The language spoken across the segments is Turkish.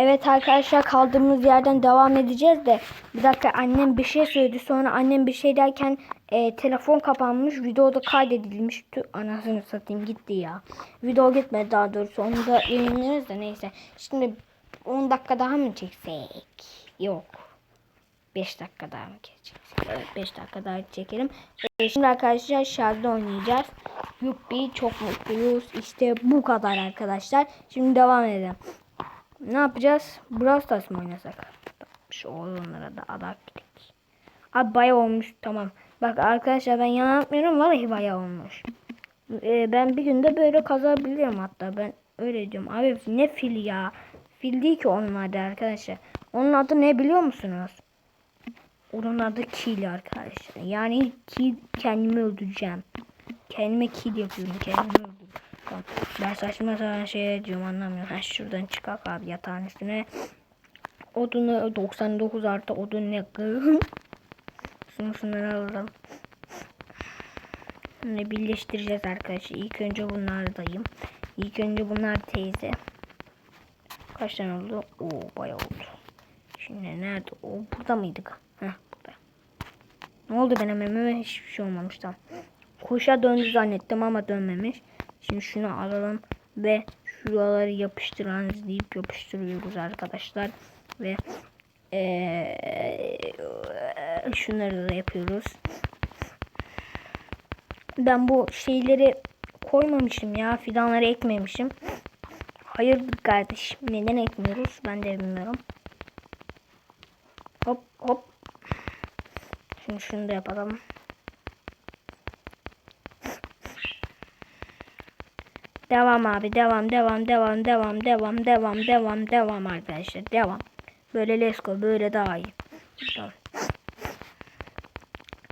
Evet arkadaşlar kaldığımız yerden devam edeceğiz de. Bir dakika annem bir şey söyledi. Sonra annem bir şey derken e, telefon kapanmış. Videoda kaydedilmiş. Tüh, anasını satayım gitti ya. Video gitmedi daha doğrusu. Onu da yayınlarız da neyse. Şimdi 10 dakika daha mı çeksek? Yok. 5 dakika daha mı çeksek? Evet 5 dakika daha çekelim. E, şimdi arkadaşlar şarjda oynayacağız. Yuppi çok mutluyuz. İşte bu kadar arkadaşlar. Şimdi devam edelim ne yapacağız? Brawl Stars mı oynasak? Şu oyunlara da adaptik. Abi bayağı olmuş tamam. Bak arkadaşlar ben yalan atmıyorum vallahi bayağı olmuş. Ee, ben bir günde böyle kazabiliyorum hatta ben öyle diyorum. Abi ne fil ya? Fil değil ki onun adı arkadaşlar. Onun adı ne biliyor musunuz? Onun adı kill arkadaşlar. Yani kill kendimi öldüreceğim. Kendime kill yapıyorum. Kendimi öldürüyorum. Tamam. Ben saçma sapan şey diyorum anlamıyorum. Ha, şuradan çıkak abi yatağın üstüne. Odunu 99 artı odun ne? Şunu şunları alalım. Şimdi birleştireceğiz arkadaşlar. İlk önce bunlardayım. İlk önce bunlar teyze. Kaç tane oldu? Oo bayağı oldu. Şimdi nerede? O burada mıydık? Heh burada. Ne oldu benim emime hiçbir şey olmamış tam. Kuşa döndü zannettim ama dönmemiş. Şimdi şunu alalım ve şuraları yapıştıran deyip yapıştırıyoruz arkadaşlar. Ve ee, şunları da yapıyoruz. Ben bu şeyleri koymamışım ya. Fidanları ekmemişim. Hayırdır kardeşim. Neden ekmiyoruz? Ben de bilmiyorum. Hop hop. Şimdi şunu da yapalım. Devam abi devam devam devam devam devam devam devam devam arkadaşlar devam. Böyle let's go böyle daha iyi. Tamam.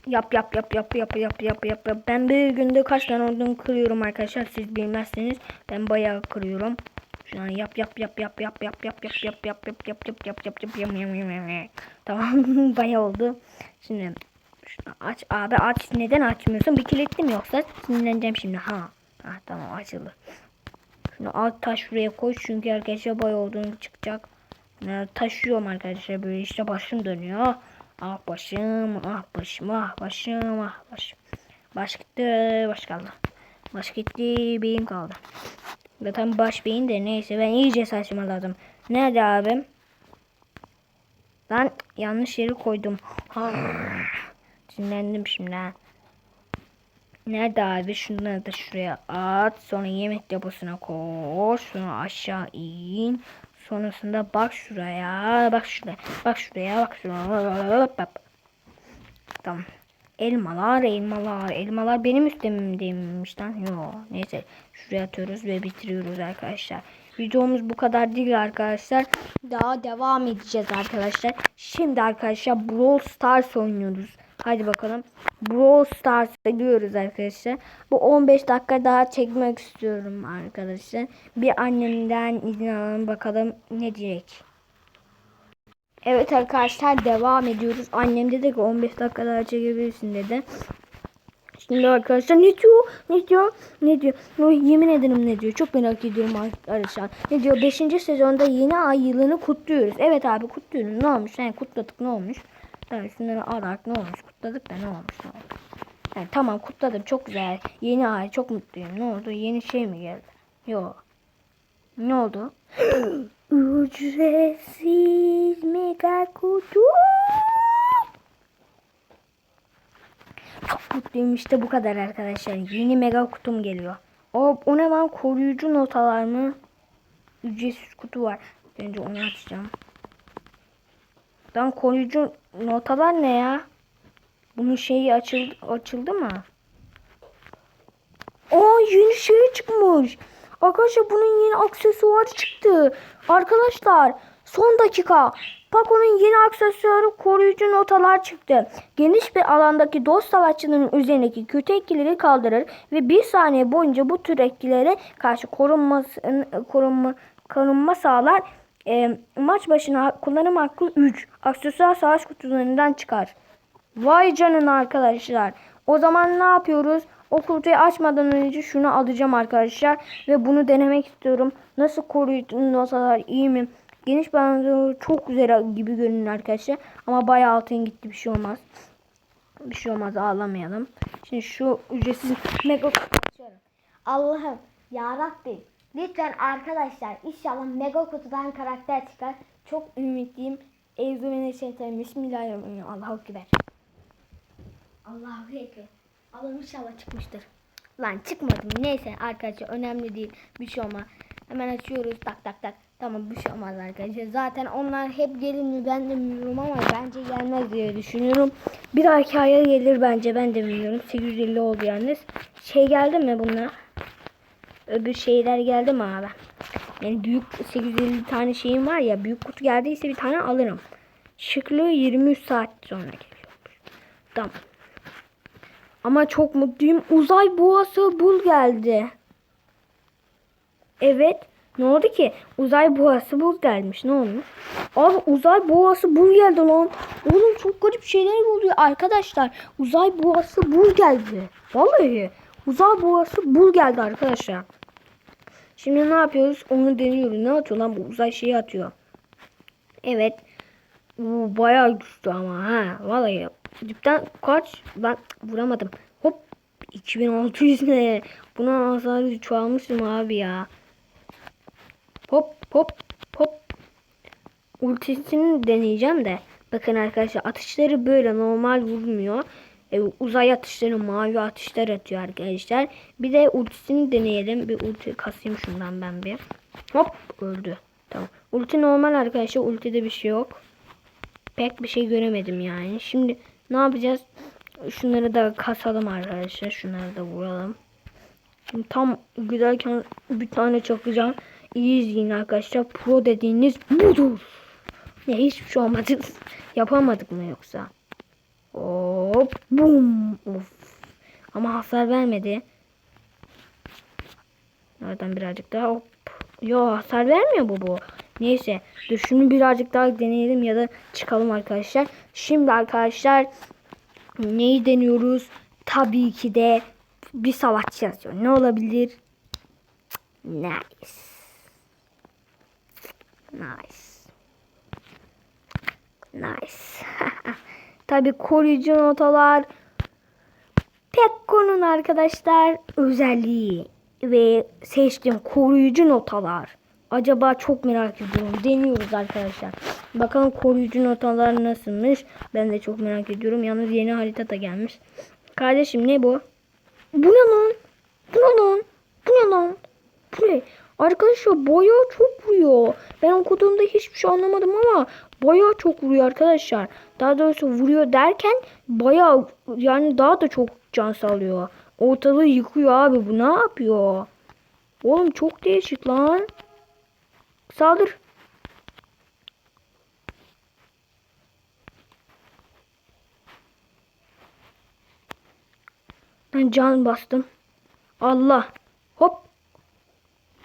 Yap yap yap yap yap yap yap yap yap. Ben bir günde kaç tane odun kırıyorum arkadaşlar siz bilmezseniz ben bayağı kırıyorum. Şu an yap yap yap yap yap yap yap yap yap yap yap yap yap yap yap yap yap yap Tamam bayağı oldu. Şimdi aç abi aç neden açmıyorsun? Bir kilitli mi yoksa sinirleneceğim şimdi ha. Ha tamam açıldı. Şunu alt taş şuraya koy çünkü arkadaşlar boy olduğunu çıkacak. Yani taşıyorum arkadaşlar böyle işte başım dönüyor. Ah başım, ah başım, ah başım, ah başım. Baş gitti, baş kaldı. Baş gitti, beyin kaldı. Zaten baş beyin de neyse ben iyice saçmaladım. Nerede abim? Lan yanlış yeri koydum. Sinirlendim şimdi ha. Nerede abi? Şunları da şuraya at. Sonra yemek deposuna koy. Sonra aşağı in. Sonrasında bak şuraya. Bak şuraya. Bak şuraya. Bak şuraya. Tamam. Elmalar, elmalar. Elmalar benim üstümdeymiş lan. Yo. Neyse. Şuraya atıyoruz ve bitiriyoruz arkadaşlar. Videomuz bu kadar değil arkadaşlar. Daha devam edeceğiz arkadaşlar. Şimdi arkadaşlar Brawl Stars oynuyoruz. Hadi bakalım. Brawl Stars'a gidiyoruz arkadaşlar. Bu 15 dakika daha çekmek istiyorum arkadaşlar. Bir annemden izin alalım bakalım ne diyecek. Evet arkadaşlar devam ediyoruz. Annem dedi ki 15 dakika daha çekebilirsin dedi. Şimdi arkadaşlar ne diyor? Ne diyor? Ne diyor? No, yemin ederim ne diyor? Çok merak ediyorum arkadaşlar. Ne diyor? 5. sezonda yeni ay yılını kutluyoruz. Evet abi kutluyoruz. Ne olmuş? Yani kutladık ne olmuş? Evet şunları alarak ne olmuş? Kutladık da ne olmuş? Ne olmuş? Yani tamam kutladım çok güzel. Yeni ay çok mutluyum. Ne oldu? Yeni şey mi geldi? Yok. Ne oldu? Ücretsiz mega kutu. Çok mutluyum işte bu kadar arkadaşlar. Yeni mega kutum geliyor. O, o ne lan koruyucu notalar mı? Ücretsiz kutu var. Önce onu açacağım. Lan koruyucu notalar ne ya? Bunun şeyi açıldı, açıldı mı? Aa yeni şey çıkmış. Arkadaşlar bunun yeni aksesuarı çıktı. Arkadaşlar son dakika. Paco'nun yeni aksesuarı koruyucu notalar çıktı. Geniş bir alandaki dost savaşçının üzerindeki kötü etkileri kaldırır ve bir saniye boyunca bu tür etkilere karşı korunması, korunma, korunma sağlar. E, maç başına kullanım hakkı 3. Aksesuar savaş kutularından çıkar. Vay canına arkadaşlar. O zaman ne yapıyoruz? O kutuyu açmadan önce şunu alacağım arkadaşlar. Ve bunu denemek istiyorum. Nasıl koruyucu notalar iyi mi? Geniş bana çok güzel gibi görünüyor arkadaşlar. Ama bayağı altın gitti bir şey olmaz. Bir şey olmaz ağlamayalım. Şimdi şu ücretsiz mega açıyorum. Allah'ım ya Rabbim lütfen arkadaşlar inşallah mega kutudan karakter çıkar. Çok ümitliyim. Euzubillahimineşşeytanirracim. Bismillahirrahmanirrahim. Allahu Ekber. Allahu ekber. Allah'ım inşallah çıkmıştır. Lan çıkmadı mı? Neyse arkadaşlar önemli değil. Bir şey olmaz. Hemen açıyoruz. Tak tak tak. Tamam bir şey olmaz arkadaşlar. Zaten onlar hep gelir mi ben de bilmiyorum ama bence gelmez diye düşünüyorum. Bir dahaki aya gelir bence ben de bilmiyorum. 850 oldu yalnız. Şey geldi mi bunlar? Öbür şeyler geldi mi abi? Yani büyük 850 tane şeyim var ya. Büyük kutu geldiyse bir tane alırım. Şıklığı 23 saat sonra geliyor. Tamam. Ama çok mutluyum. Uzay boğası bul geldi. Evet. Ne oldu ki? Uzay boğası bul gelmiş. Ne olmuş? Abi uzay boğası bul geldi lan. Oğlum çok garip şeyler oluyor arkadaşlar. Uzay boğası bul geldi. Vallahi. Uzay boğası bul geldi arkadaşlar. Şimdi ne yapıyoruz? Onu deniyoruz. Ne atıyor lan bu? Uzay şeyi atıyor. Evet. Bu bayağı güçlü ama ha. Vallahi dipten kaç? Ben vuramadım. Hop 2600 ne? Buna hasarı çoğalmışım abi ya. Hop hop hop. Ultisini deneyeceğim de. Bakın arkadaşlar atışları böyle normal vurmuyor. E, uzay atışları mavi atışlar atıyor arkadaşlar. Bir de ultisini deneyelim. Bir ulti kasayım şundan ben bir. Hop öldü. Tamam. Ulti normal arkadaşlar. Ultide bir şey yok pek bir şey göremedim yani. Şimdi ne yapacağız? Şunları da kasalım arkadaşlar. Şunları da vuralım. Şimdi tam giderken bir tane çakacağım. İyi izleyin arkadaşlar. Pro dediğiniz budur. Ne hiçbir şey olmadı. Yapamadık mı yoksa? Hop bum. Of. Ama hasar vermedi. Nereden birazcık daha hop. Yo hasar vermiyor bu bu. Neyse dur şunu birazcık daha deneyelim ya da çıkalım arkadaşlar. Şimdi arkadaşlar neyi deniyoruz? Tabii ki de bir savaşçı yazıyor. Ne olabilir? Nice. Nice. Nice. Tabii koruyucu notalar Pekko'nun arkadaşlar özelliği ve seçtiğim koruyucu notalar. Acaba çok merak ediyorum. Deniyoruz arkadaşlar. Bakalım koruyucu notalar nasılmış. Ben de çok merak ediyorum. Yalnız yeni harita da gelmiş. Kardeşim ne bu? Bu ne lan? Bu ne lan? Bu ne lan? Bu ne? Arkadaşlar bayağı çok vuruyor. Ben okuduğumda hiçbir şey anlamadım ama bayağı çok vuruyor arkadaşlar. Daha doğrusu vuruyor derken bayağı yani daha da çok can sağlıyor. Ortalığı yıkıyor abi bu ne yapıyor? Oğlum çok değişik lan. Saldır. Ben can bastım. Allah. Hop.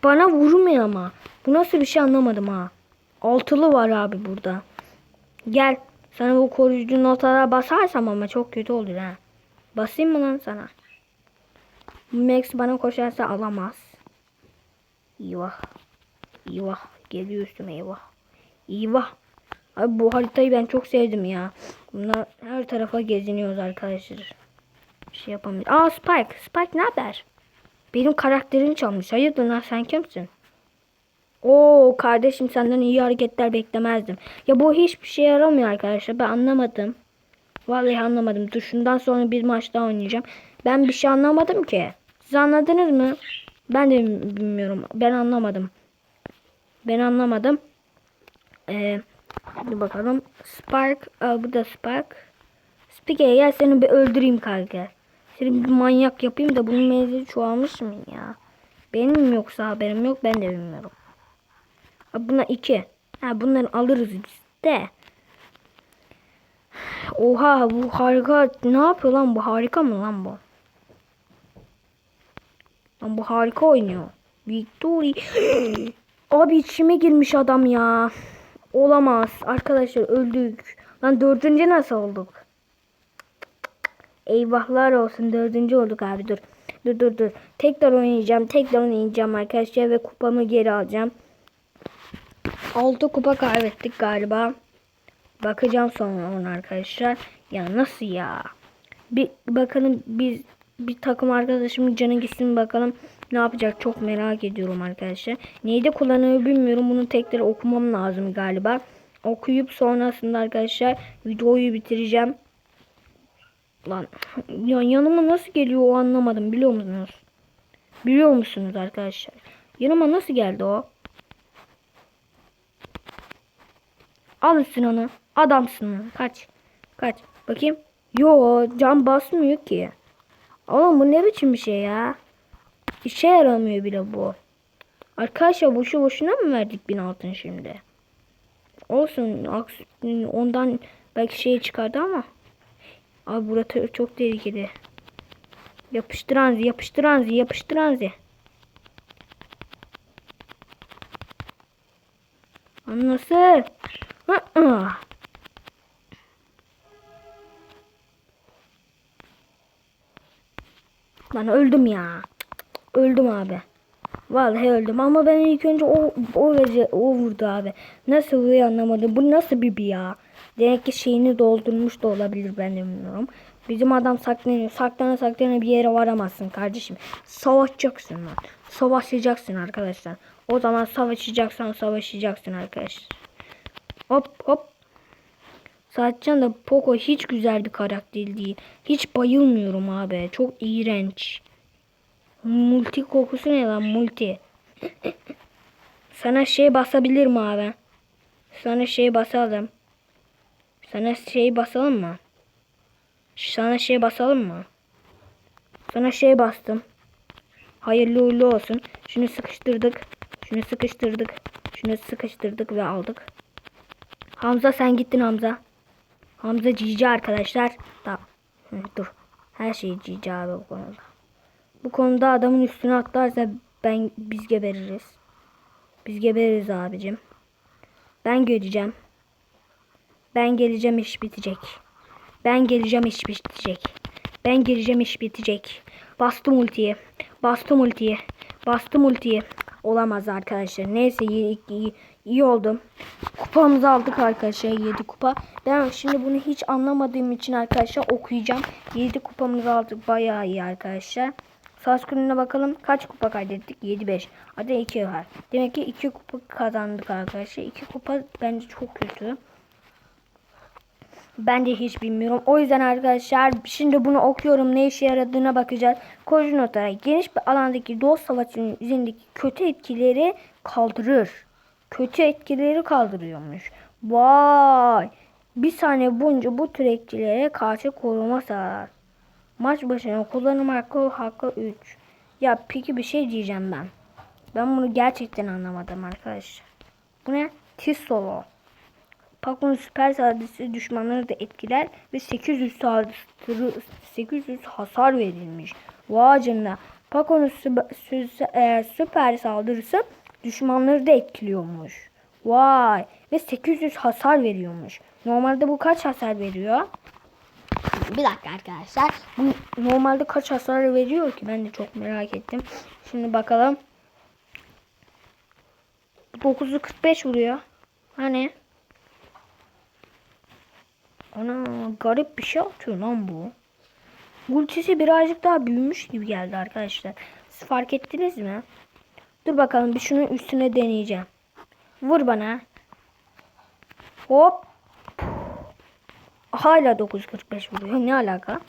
Bana vurmuyor ama. Bu nasıl bir şey anlamadım ha. Altılı var abi burada. Gel. Sana bu koruyucu notalara basarsam ama çok kötü olur ha. Basayım mı lan sana? Max bana koşarsa alamaz. Eyvah. Eyvah. Geliyor üstüme eyvah. Eyvah. Abi bu haritayı ben çok sevdim ya. Bunlar her tarafa geziniyoruz arkadaşlar. Bir şey yapamıyorum. Aa Spike. Spike ne haber? Benim karakterini çalmış. Hayırdır lan sen kimsin? Oo kardeşim senden iyi hareketler beklemezdim. Ya bu hiçbir şey yaramıyor arkadaşlar. Ben anlamadım. Vallahi anlamadım. Dur şundan sonra bir maç daha oynayacağım. Ben bir şey anlamadım ki. Siz anladınız mı? Ben de bilmiyorum. Ben anlamadım. Ben anlamadım. Ee, hadi bakalım. Spark. Aa, bu da Spark. Spike gel seni bir öldüreyim kanka. Seni bir manyak yapayım da bunun menzili çoğalmış mı ya? Benim yoksa haberim yok ben de bilmiyorum. Buna iki. Ha, bunları alırız de. Oha bu harika. Ne yapıyor lan bu? Harika mı lan bu? Lan bu harika oynuyor. Victory. Abi içime girmiş adam ya. Olamaz. Arkadaşlar öldük. Lan dördüncü nasıl olduk? Eyvahlar olsun. Dördüncü olduk abi dur. Dur dur dur. Tekrar oynayacağım. Tekrar oynayacağım arkadaşlar ve kupamı geri alacağım. 6 kupa kaybettik galiba. Bakacağım sonra ona arkadaşlar. Ya nasıl ya? Bir bakalım biz bir takım arkadaşımın canı gitsin bakalım ne yapacak çok merak ediyorum arkadaşlar. Neyde kullanıyor bilmiyorum. Bunu tekrar okumam lazım galiba. Okuyup sonrasında arkadaşlar videoyu bitireceğim. Lan ya yanıma nasıl geliyor o anlamadım biliyor musunuz? Biliyor musunuz arkadaşlar? Yanıma nasıl geldi o? Alırsın onu. Adamsın lan. Kaç. Kaç. Bakayım. Yo can basmıyor ki. Oğlum bu ne biçim bir şey ya? İşe yaramıyor bile bu. Arkadaşlar boşu boşuna mı verdik bin altın şimdi? Olsun. Ondan belki şey çıkardı ama. Abi burası çok tehlikeli. Yapıştıran zi, yapıştıran zi, yapıştıran zi. Nasıl? Lan öldüm ya. Öldüm abi. Vallahi öldüm ama ben ilk önce o o o vurdu abi. Nasıl vuruyor anlamadım. Bu nasıl bir bir ya? Demek ki şeyini doldurmuş da olabilir ben de bilmiyorum. Bizim adam saklanıyor. Saklana saklana bir yere varamazsın kardeşim. Savaşacaksın lan. Savaşacaksın arkadaşlar. O zaman savaşacaksan savaşacaksın arkadaşlar. Hop hop. Zaten da Poco hiç güzel bir karakter değil. Hiç bayılmıyorum abi. Çok iğrenç. Multi kokusu ne lan multi? Sana şey basabilir mi abi? Sana şey basalım. Sana şey basalım mı? Sana şey basalım mı? Sana şey bastım. Hayırlı uğurlu olsun. Şunu sıkıştırdık. Şunu sıkıştırdık. Şunu sıkıştırdık ve aldık. Hamza sen gittin Hamza. Hamza cici arkadaşlar. Tamam. Dur. Her şey cici abi bu konuda. Bu konuda adamın üstüne atlarsa ben biz gebeririz. Biz gebeririz abicim. Ben geleceğim. Ben geleceğim iş bitecek. Ben geleceğim iş bitecek. Ben geleceğim iş bitecek. Bastım ultiyi. Bastım ultiyi. Bastım ultiyi. Olamaz arkadaşlar. Neyse iyi, iyi, iyi oldum. Kupamızı aldık arkadaşlar. 7 kupa. Ben şimdi bunu hiç anlamadığım için arkadaşlar okuyacağım. 7 kupamızı aldık. Bayağı iyi arkadaşlar. Sağ scroll'üne bakalım. Kaç kupa kaydettik? 7-5. Hadi 2 var. Demek ki 2 kupa kazandık arkadaşlar. 2 kupa bence çok kötü. Ben de hiç bilmiyorum. O yüzden arkadaşlar şimdi bunu okuyorum. Ne işe yaradığına bakacağız. Koruyucu notlara geniş bir alandaki dost savaşının üzerindeki kötü etkileri kaldırır. Kötü etkileri kaldırıyormuş. Vay. Bir saniye boyunca bu tür etkilere karşı koruma sağlar. Maç başına kullanım hakkı hakkı 3. Ya peki bir şey diyeceğim ben. Ben bunu gerçekten anlamadım arkadaşlar. Bu ne? Tiz Paco'nun süper saldırısı düşmanları da etkiler ve 800 saldırı 800 hasar verilmiş. Vay canına. Sü- e, süper saldırısı düşmanları da etkiliyormuş. Vay. Ve 800 hasar veriyormuş. Normalde bu kaç hasar veriyor? Bir dakika arkadaşlar. Bu normalde kaç hasar veriyor ki? Ben de çok merak ettim. Şimdi bakalım. 9'u 45 vuruyor. Hani? Ana garip bir şey atıyor lan bu. Ultisi birazcık daha büyümüş gibi geldi arkadaşlar. Siz fark ettiniz mi? Dur bakalım bir şunun üstüne deneyeceğim. Vur bana. Hop. Hala 945 vuruyor. Ne alaka?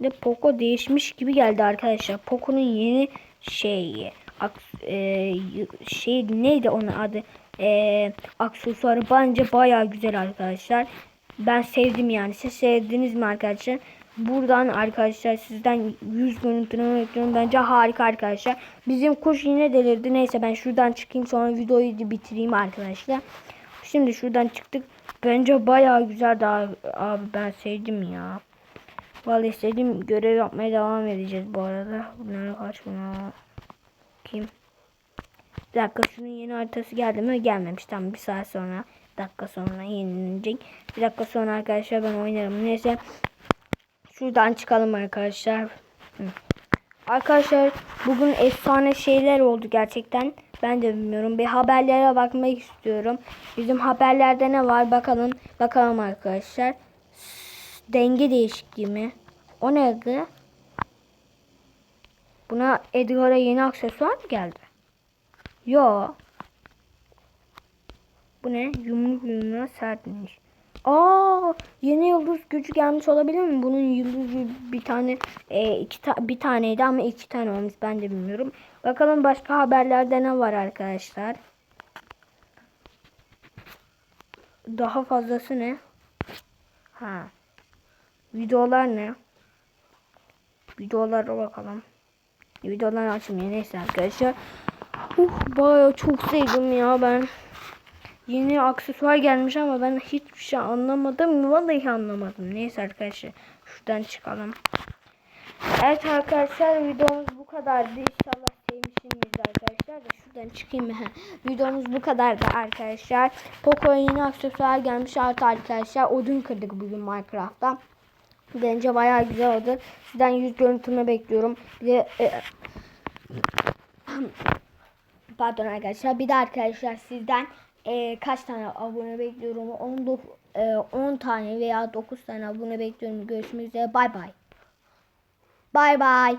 De Poco değişmiş gibi geldi arkadaşlar. Poco'nun yeni şeyi. Aks- e, şey neydi onun adı? E, aksesuarı bence baya güzel arkadaşlar. Ben sevdim yani. Siz sevdiniz mi arkadaşlar? Buradan arkadaşlar sizden 100 görüntüleme bekliyorum. Bence harika arkadaşlar. Bizim kuş yine delirdi. Neyse ben şuradan çıkayım sonra videoyu bitireyim arkadaşlar. Şimdi şuradan çıktık. Bence bayağı güzel daha abi ben sevdim ya. Vallahi sevdim. Görev yapmaya devam edeceğiz bu arada. Bunlara kaç buna. Kim? Bir dakika şunun yeni haritası geldi mi? Gelmemiş. Tamam bir saat sonra. Dakika sonra yenilenecek. Bir dakika sonra arkadaşlar ben oynarım. Neyse. Şuradan çıkalım arkadaşlar. Arkadaşlar bugün efsane şeyler oldu gerçekten. Ben de bilmiyorum. Bir haberlere bakmak istiyorum. Bizim haberlerde ne var bakalım. Bakalım arkadaşlar. Denge değişikliği mi? O neydi? Buna Edgar'a yeni aksesuar mı geldi? Yo. Bu ne? Yumruk yumruğa sertmiş. Aa, yeni yıldız gücü gelmiş olabilir mi? Bunun yıldızı bir tane e, iki ta- bir taneydi ama iki tane olmuş ben de bilmiyorum. Bakalım başka haberlerde ne var arkadaşlar? Daha fazlası ne? Ha. Videolar ne? Videolara bakalım. Videolar açmıyor neyse arkadaşlar. Uh, bayağı çok sevdim ya ben. Yeni aksesuar gelmiş ama ben hiçbir şey anlamadım. Vallahi anlamadım. Neyse arkadaşlar. Şuradan çıkalım. Evet arkadaşlar videomuz bu kadardı. İnşallah sevmişsinizdir arkadaşlar. Da şuradan çıkayım. Videomuz bu kadardı arkadaşlar. Poco'ya yeni aksesuar gelmiş. Artı arkadaşlar odun kırdık bugün Minecraft'ta. Bence bayağı güzel oldu. Sizden yüz görüntümü bekliyorum. Bir de e, Pardon arkadaşlar. Bir de arkadaşlar sizden e, kaç tane abone bekliyorum? 10, e, 10 tane veya 9 tane abone bekliyorum. Görüşmek üzere. Bay bay. Bay bay.